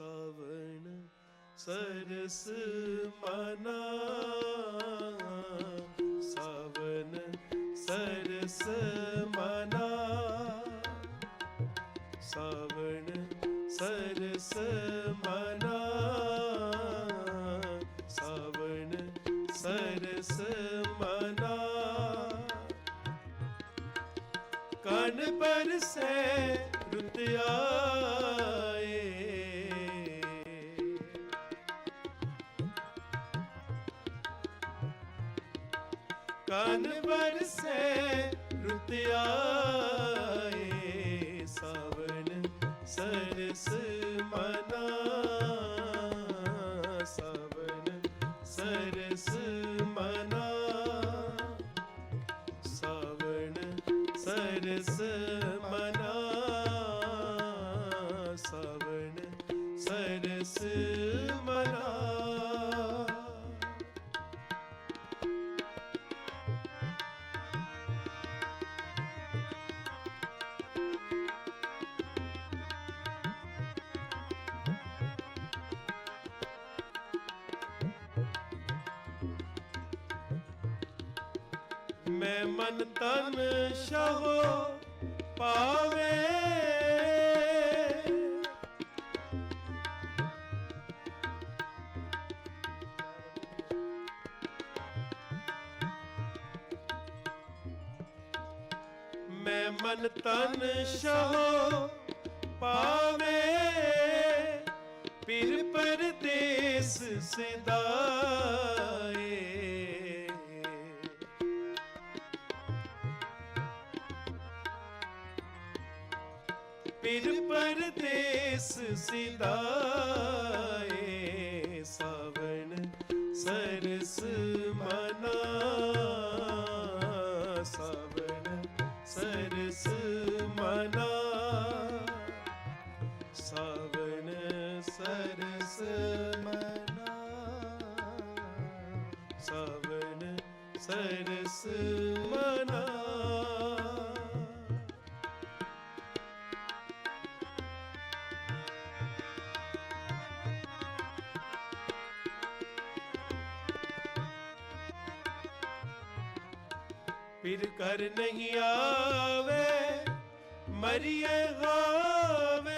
ਸਾਵਣ ਸਰਸ ਮਨਾ। ਸਾਵਣ ਸਰਸ ਮਨਾ। ਸਾਵਣ ਸਰਸ ਮਨਾ। ਸਾਵਣ ਸਰਸ ਮਨਾ। ਕਨ ਬਰਸੈ ਰੁੱਤ ਕਨ ਬਰਸੈ ਰੁੱਤ ਆਏ ਸਾਵਣ ਸਰਸ ਮੈਂ ਮਨ ਤਨ ਸ਼ਹੋ ਪਾਵੇ। ਮੈਂ ਮਨ ਤਨ ਸ਼ਹੋ ਪਾਵੇ। ਪਿਰ ਪਰਦੇਸ ਸਿਦਾਏ ਪਿਰ ਪਰਦੇਸ ਸਿਦਾਏ ਸਾਵਣ ਸਰਸ ਮਨਾ ਸਾਵਣ ਸਰਸ ਮਨਾ ਸਾਵਣ ਸਰਸ ਮਨਾ ਸਾਵਣ ਸਰਸ ਮਨਾ ਕਰ ਨਹੀਂ ਆਵੇ ਮਰੀਏ ਹੋਵੇ।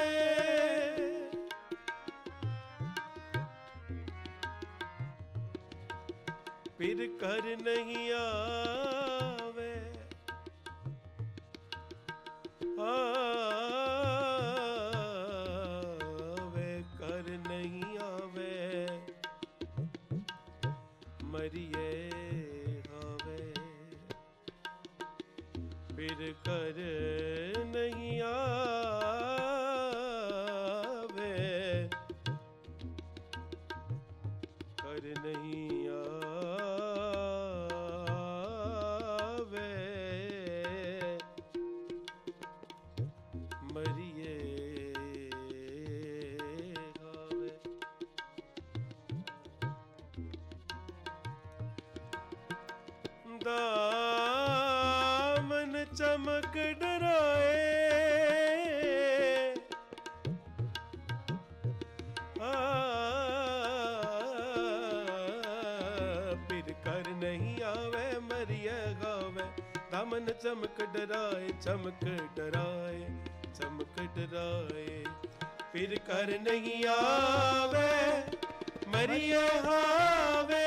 ਫਿਰ ਕਰ ਨਹੀਂ ਆ ਫਿਰ ਕਰ ਨਹੀਂ ਆਵੇ ਕਰ ਨਹੀਂ ਆਵੇ ਮਰੀਏ ਹੋਵੇ ਦਾਮਨ ਚਮਕ ਡਰਾਏ। ਆ, ਫਿਰ ਕਰ ਨਹੀਂ ਆਵੇ, ਮਰੀਏ ਗਾਵੇ। ਦਾਮਨ ਚਮਕ ਡਰਾਏ ਚਮਕ ਡਰਾਏ ਚਮਕ ਡਰਾਏ। ਫਿਰ ਕਰ ਨਹੀਂ ਆਵੇ, ਮਰੀਏ ਹਾਵੇ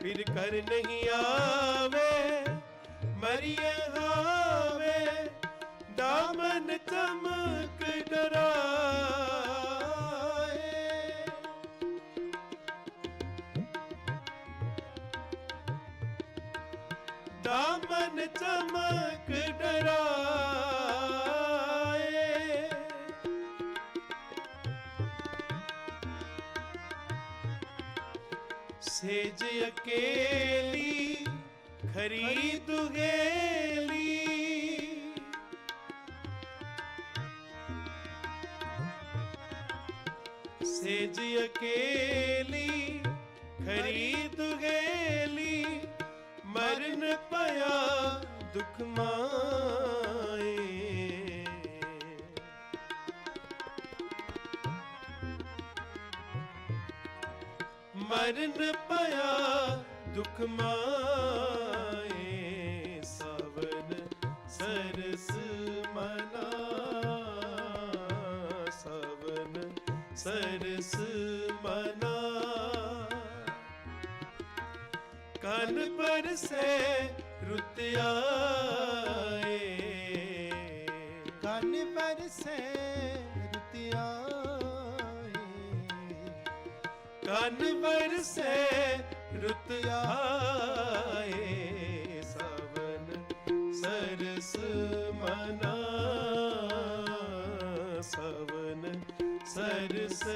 ਫਿਰ ਕਰ ਨਹੀਂ ਆਵੇ ਮਰੀਏ ਹਾਵੇ ਦਾਮਨ ਚਮਕ ਡਰਾਏ। ਦਾਮਨ ਚਮਕ ਡਰਾਏ। ਸੇਜ ਅਕੇਲੀ ਖਰੀਦ ਗੇਲੀ। ਸੇਜ ਅਕੇਲੀ ਖਰੀਦ ਗੇਲੀ ਮਰਨ ਪਿਆ ਦੁਖ ਮਾਏ। ਮਰਨ ਪਿਆ ਦੁਖ ਮਾਏ। ਸਰਸ ਮਨਾ, ਸਵਨ ਸਰਸ ਮਨਾ। ਕਨ ਪਰਸੇ ਰੁੱਤ ਆਏ, ਕੰਨ ਬਰਸੇ ਰੁਤਿਆਏ ਕਨ ਬਰਸੇ ਰੁੱਤ ਆਏ।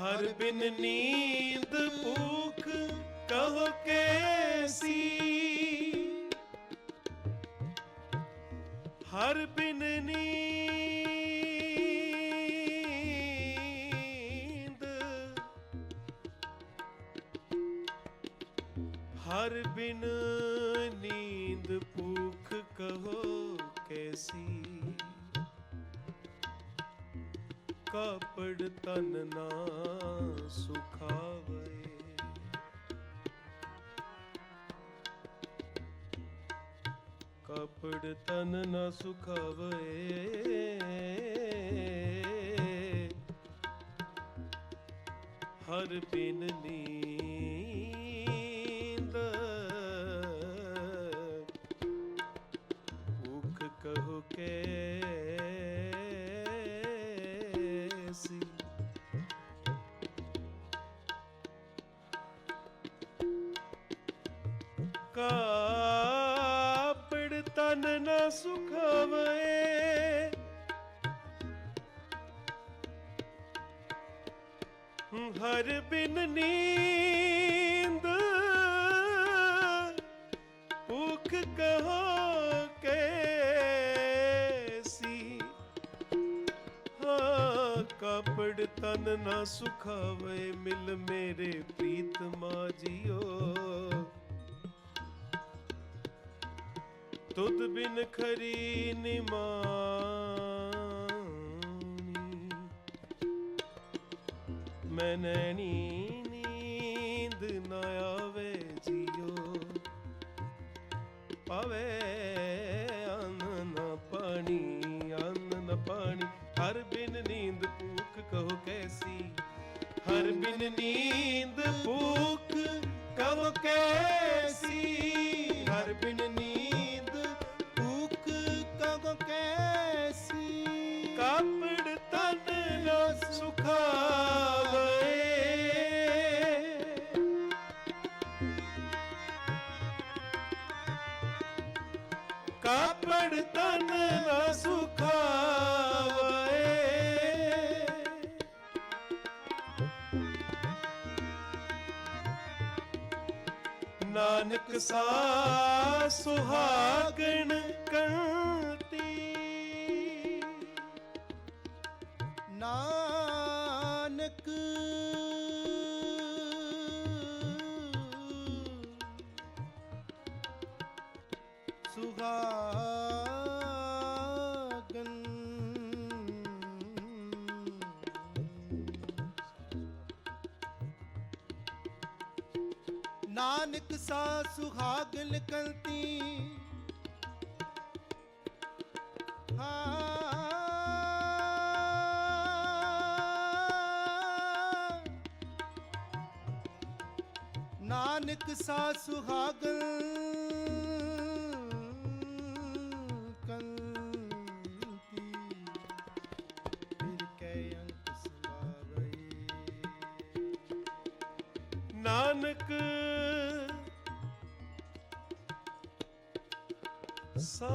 ਹਰ ਬਿਨ ਨੀਂਦ ਭੂਖ ਕਹੋ ਕੈਸੀ। ਹਰ ਬਿਨ ਨੀਂਦ। ਹਰ ਬਿਨ ਨੀਂਦ ਭੂਖ ਕਹੋ ਕੈਸੀ। ਕਾਪੜ ਤਨ ਨਾ ਸੁਖਾਵੇ। ਕਾਪੜ ਤਨ ਨਾ ਸੁਖਾਵੇ। ਹਰ ਬਿਨ ਨੀ ਸੁਖਾਵੇ ਹਰ ਬਿਨ ਨੀਂਦ ਭੁਖ ਕਹੋ ਕੈਸੀ। ਹਾਂ, ਕਪੜ ਤਨ ਨਾ ਸੁਖਾਵੇ, ਮਿਲ ਮੇਰੇ ਪ੍ਰੀਤਮਾ ਜੀਓ। ਤੁਧ ਬਿਨ ਖਰੀ ਨਿਮਾਨੀ। ਮੈਂ ਨੈਣੀ ਨੀਂਦ ਨਾ ਆਵੇ ਜੀਓ। ਪਾਵੇ ਅੰਨ ਨਾ ਪਾਣੀ, ਅੰਨ ਨਾ ਪਾਣੀ। ਹਰ ਬਿਨ ਨੀਂਦ ਭੂਖ ਕਹੋ ਕੈਸੀ। ਹਰ ਬਿਨ ਨੀਂਦ ਭੂਖ ਕਹੋ ਕੈਸੀ। ਕਾਪੜ ਤਨ ਨਾ ਸੁਖਾਵੇ। ਨਾਨਕ ਸਾ ਸੁਹਾਗਣ ਕੰਤੀ। ਨਾ ਸੁਹਾਗਨ। ਨਾਨਕ ਸਾ ਸੁਹਾਗਨ ਕੰਤੀ। ਹਾਂ। ਨਾਨਕ ਸਾ ਸੁਹਾਗਨ ਨਾਨਕ ਸਾ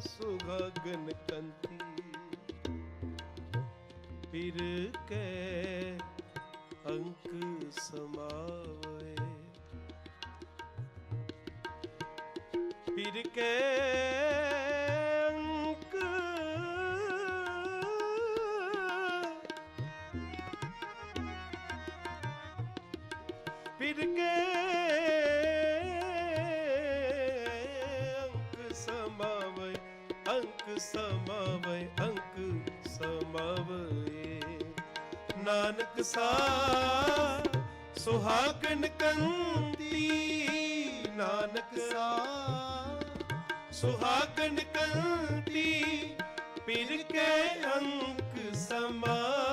ਸੁਗਗਨ ਕੰਤੀ ਫਿਰ ਕੈ ਅੰਕ ਸਮਾਵੇ। ਫਿਰ ਕੈ ਅੰਕ ਸਮਾਵੇ ਅੰਕ ਸਮਾਵੇ। ਨਾਨਕ ਸਾ ਸੁਹਾਗਨ ਕੰਤੀ, ਨਾਨਕ ਸਾ ਸੁਹਾਗਨ ਕੰਤੀ ਫਿਰ ਕੇ ਅੰਕ ਸਮਾਵੇ।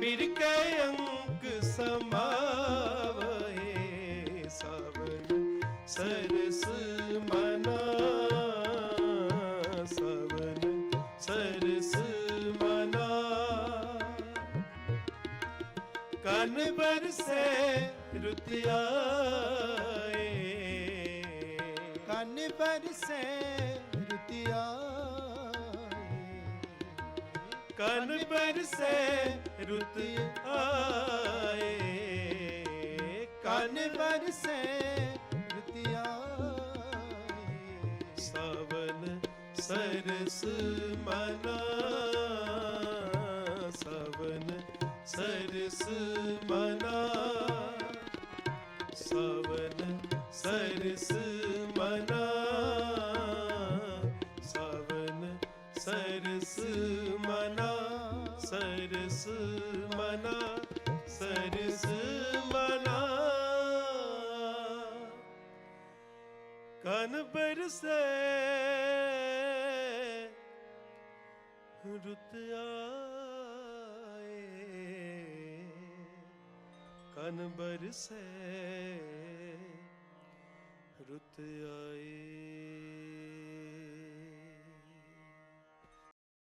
ਪਿਰ ਕੇ ਅੰਕ ਸਮਾਵੇ ਸਵਨ ਸਰਸ ਮਨਾ ਸਵਨ ਸਰਸ ਮਨਾ ਕਨ ਬਰਸੇ ਰੁਤ ਆਏ। ਬਰਸੇ ਰੁਤਿਆ ਕਨ ਬਰਸੇ ਰੁਤ ਆਏ। ਕੰਨ ਕਨ ਬਰਸੇ ਰੁਤਿਆ ਸਵਨ ਸਰਸ ਮਨਾ। ਸਵਨ ਸਰਸ ਮਨਾ। ਸਵਨ ਸਰਸ ਮਨਾ। ਸਵਨ ਸਰਸ ਸਰਸ ਮਨਾ ਸਰਸ ਮਨਾ। ਕਨ ਬਰਸੇ ਰੁਤ ਆਏ। ਕਨ ਬਰਸੇ ਰੁਤ ਆਏ।